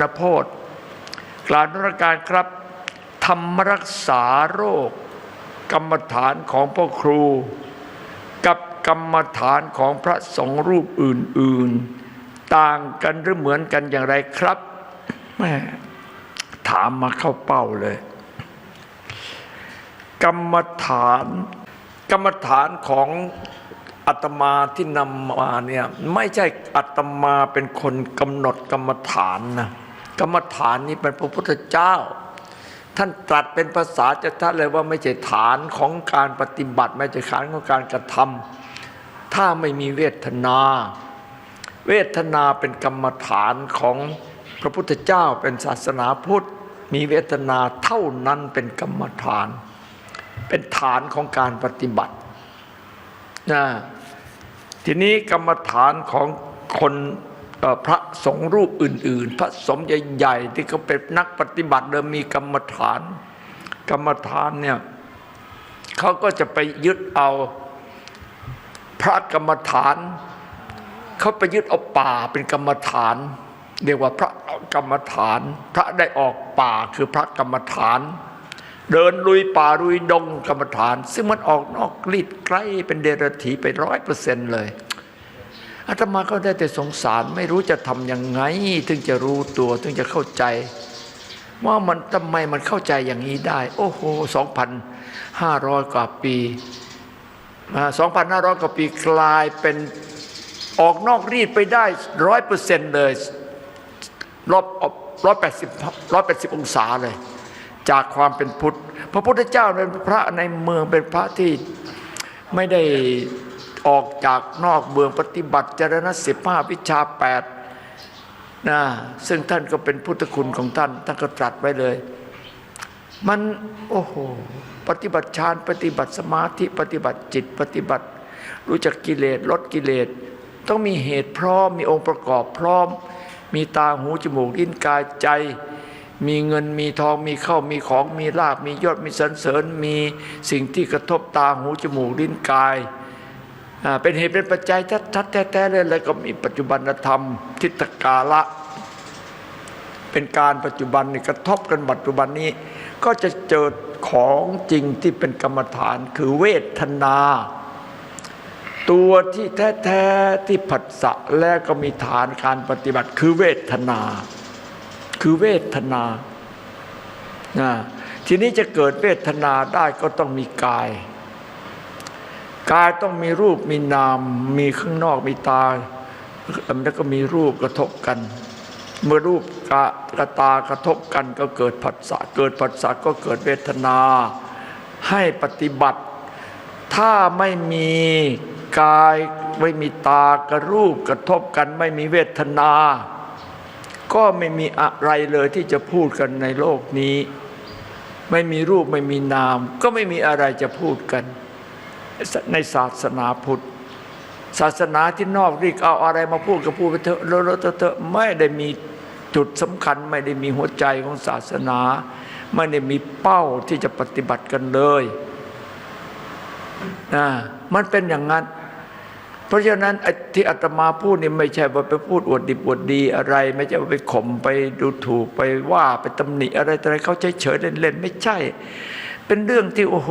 ณโพธกล่าวนรการครับ ธรรมรักษาโรค กรรมฐานของพ่อครู กับกรรมฐานของพระสงฆ์รูปอื่น ๆ ต่างกันหรือเหมือนกันอย่างไรครับแม่ถามมาเข้าเป้าเลย กรรมฐาน กรรมฐานของอาตมาที่นำมาเนี่ยไม่ใช่อาตมาเป็นคนกำหนดกรรมฐานนะ กรรมฐานนี้เป็นพระพุทธเจ้า ท่านตรัสเป็นภาษาจะท่านเลยว่าไม่ใช่ฐานของการปฏิบัติ ไม่ใช่ฐานของการกระทำถ้าไม่มีเวทนา เวทนาเป็นกรรมฐานของพระพุทธเจ้าเป็นศาสนาพุทธมีเวทนาเท่านั้นเป็นกรรมฐาน เป็นฐานของการปฏิบัตินะทีนี้กรรมฐานของคน พระสงฆ์รูปอื่น ๆ พระสมใหญ่ๆที่เขาเป็นนักปฏิบัติเดิมมีกรรมฐาน กรรมฐานเนี่ยเขาก็จะไปยึดเอาพระกรรมฐานเขาไปยึดเอาป่าเป็นกรรมฐาน เรียกว่าพระกรรมฐาน พระได้ออกป่าคือพระกรรมฐาน เดินลุยป่าลุยดงกรรมฐาน ซึ่งมันออกนอกกลีดใกล้เป็นเดรัจฉีไปร้อยเปอร์เซ็นต์เลย อาตมาก็ได้แต่สงสารไม่รู้จะทำยังไง ถึงจะรู้ตัวถึงจะเข้าใจ ว่ามันทำไมมันเข้าใจอย่างนี้ได้ โอ้โห2,500กว่าปี2,500กว่าปีกลายเป็นออกนอกรีดไปได้ร้อยเปอร์เซ็นต์เลยรอบร้อยแปดสิบร้อยแปดสิบองศาเลย จากความเป็นพุทธ พระพุทธเจ้าเป็นพระในเมืองเป็นพระที่ไม่ได้ ออกจากนอกเมืองปฏิบัติจรณะสิบห้าวิชาแปดนะซึ่งท่านก็เป็นพุทธคุณของท่าน ท่านก็ตรัสไว้เลย มันโอ้โหปฏิบัติฌานปฏิบัติสมาธิปฏิบัติจิตปฏิบัติ รู้จักกิเลสลดกิเลส ต้องมีเหตุพร้อม มีองค์ประกอบพร้อม มีตาหูจมูกลิ้นกายใจ มีเงินมีทองมีเข้ามีของมีลาบมียอดมีสรรเสริญ มีสิ่งที่กระทบตาหูจมูกลิ้นกาย เป็นเหตุเป็นปัจจัยชัดๆแท้ๆเลยแล้วก็มีปัจจุบันธรรม ทิฏฐกาละ เป็นการปัจจุบันนี่กระทบกันปัจจุบันนี้ ก็จะเจอของจริงที่เป็นกรรมฐานคือเวทนา ตัวที่แท้ๆที่ผัสสะและก็มีฐานการปฏิบัติ คือเวทนา คือเวทนานะทีนี้จะเกิดเวทนาได้ก็ต้องมีกาย กายต้องมีรูปมีนาม มีข้างนอกมีตาแล้วก็มีรูปกระทบกัน เมื่อรูปกะกระตากระทบกันก็เกิดผัสสะเกิดผัสสะก็เกิดเวทนา ให้ปฏิบัติ ถ้าไม่มีกายไม่มีตากระรูปกระทบกันไม่มีเวทนา ก็ไม่มีอะไรเลยที่จะพูดกันในโลกนี้ ไม่มีรูปไม่มีนาม ก็ไม่มีอะไรจะพูดกัน ในศาสนาพุทธ ศาสนาที่นอกรีกเอาอะไรมาพูดก็พูดไปเถอะเลอะเถอะไม่ได้มีจุดสำคัญไม่ได้มีหัวใจของศาสนา ไม่ได้มีเป้าที่จะปฏิบัติกันเลยนะมันเป็นอย่างนั้น เพราะฉะนั้นที่อาตมาพูดนี่ไม่ใช่ว่าไปพูดอวดดิบอวดดีอะไร ไม่ใช่ว่าไปข่มไปดูถูกไปว่าไปตำหนิอะไรอะไรเขาเฉยๆเล่นๆไม่ใช่ เป็นเรื่องที่โอ้โห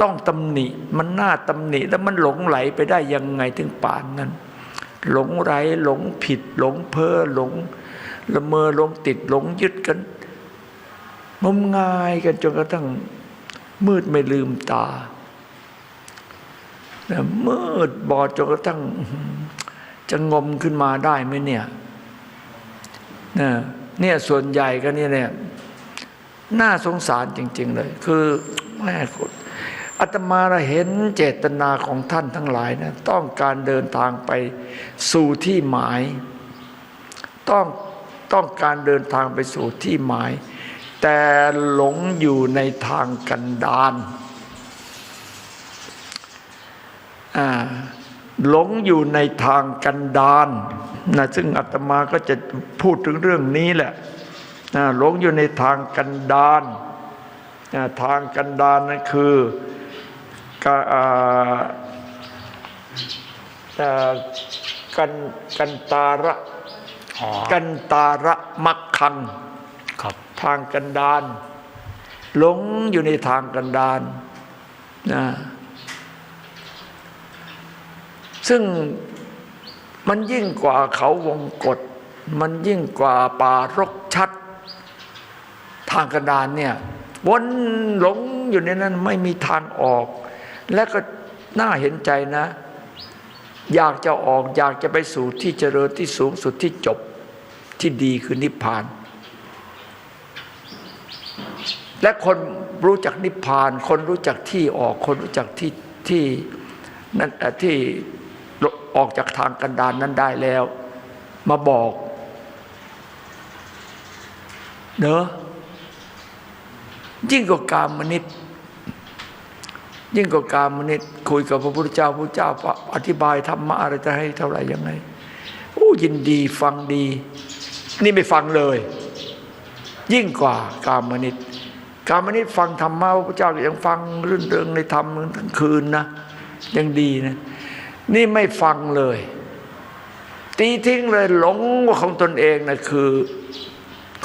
ต้องตำหนิ มันน่าตำหนิแล้วมันหลงไหลไปได้ยังไงถึงป่านนั้น หลงไหลหลงผิด หลงเพ้อหลงละเมอหลงติดหลงยึดกันงมงายกันจนกระทั่งมืดไม่ลืมตานะมืดบอดจนกระทั่งจะงมขึ้นมาได้ไหมเนี่ยนะเนี่ยส่วนใหญ่ก็เนี่ยเนี่ย น่าสงสารจริง ๆ เลย คือแม่อาตมาเห็นเจตนาของท่านทั้งหลายนะต้องการเดินทางไปสู่ที่หมาย ต้องต้องการเดินทางไปสู่ที่หมาย แต่หลงอยู่ในทางกันดานหลงอยู่ในทางกันดานนะซึ่งอาตมาก็จะพูดถึงเรื่องนี้แหละ หลงอยู่ในทางกันดานนะทางกันดานนั่นคือกาอ่าอ่ากันกันตาระอ๋อกันตาระมักคังครับทางกันดานหลงอยู่ในทางกันดานนะซึ่งมันยิ่งกว่าเขาวงกฏมันยิ่งกว่าป่ารกชัดทางกันดานเนี่ยวนหลงอยู่ในนั้นไม่มีทางออก และก็น่าเห็นใจนะ อยากจะออกอยากจะไปสู่ที่เจริญที่สูงสุดที่จบที่ดีคือนิพพาน และคนรู้จักนิพพาน คนรู้จักที่ออก คนรู้จักที่ที่นั่นเอ่ที่ออกจากทางกันดานนั้นได้แล้ว มาบอกเนอะ ยิ่งกว่ากามนิตยิ่งกว่ากามนิตคุยกับพระพุทธเจ้าพระเจ้าอธิบายธรรมะอะไรจะให้เท่าไหร่ยังไงโอ้ยินดีฟังดี นี่ไม่ฟังเลย ยิ่งกว่ากามนิตกามนิตฟังธรรมะพระพุทธเจ้าก็ยังฟังเรื่องเรื่องในธรรมทั้งคืนนะยังดีนะ นี่ไม่ฟังเลย ตีทิ้งเลยหลงว่าของตนเองนะคือ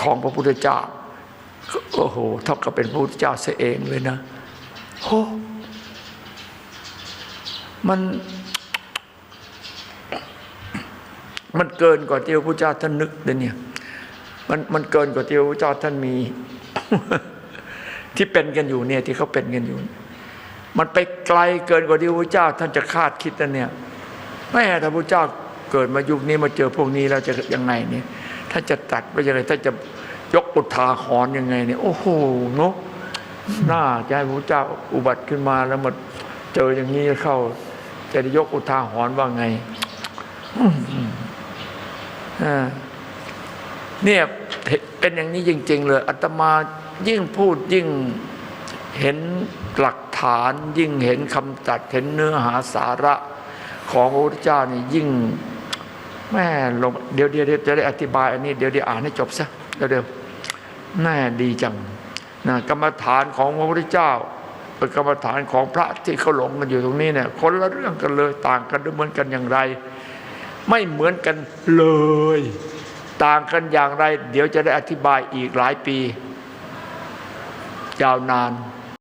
ของพระพุทธเจ้า โอ้โหเท่ากับเป็นพระพุทธเจ้าเสียเองเลยนะโหมัน มันเกินกว่าที่พระพุทธเจ้าท่านนึกเลยเนี่ย มันมันเกินกว่าที่พระพุทธเจ้าท่านมี ที่เป็นกันอยู่เนี่ยที่เขาเป็นกันอยู่ มันไปไกลเกินกว่าที่พระพุทธเจ้า ท่านจะคาดคิดนะเนี่ยแม่ถ้าพระพุทธเจ้าเกิดมายุคนี้มาเจอพวกนี้แล้วจะยังไงเนี่ยท่านจะตัดไปยังไงท่านจะ ยกอุทาหรณ์ยังไงเนี่ยโอ้โหเนาะน่าจะให้พระเจ้าอุบัติขึ้นมาแล้วมาเจออย่างนี้เข้าจะได้ยกอุทาหรณ์ว่าไงอ่าเนี่ยเป็นอย่างนี้จริง ๆ เลยอาตมายิ่งพูดยิ่งเห็นหลักฐานยิ่งเห็นคำตัดเห็นเนื้อหาสาระของพระพุทธเจ้านี่ยิ่งแม่ลงเดี๋ยวเดี๋ยวเดี๋ยวจะได้อธิบายอันนี้เดี๋ยวเดี๋ยวอ่านให้จบซะเดี๋ยวเดี๋ยว แน่ดีจังนะกรรมฐานของพระพุทธเจ้าเป็นกรรมฐานของพระที่เขาหลงกันอยู่ตรงนี้เนี่ยคนละเรื่องกันเลยต่างกันหรือเหมือนกันอย่างไร ไม่เหมือนกันเลย ต่างกันอย่างไร เดี๋ยวจะได้อธิบายอีกหลายปี ยาวนาน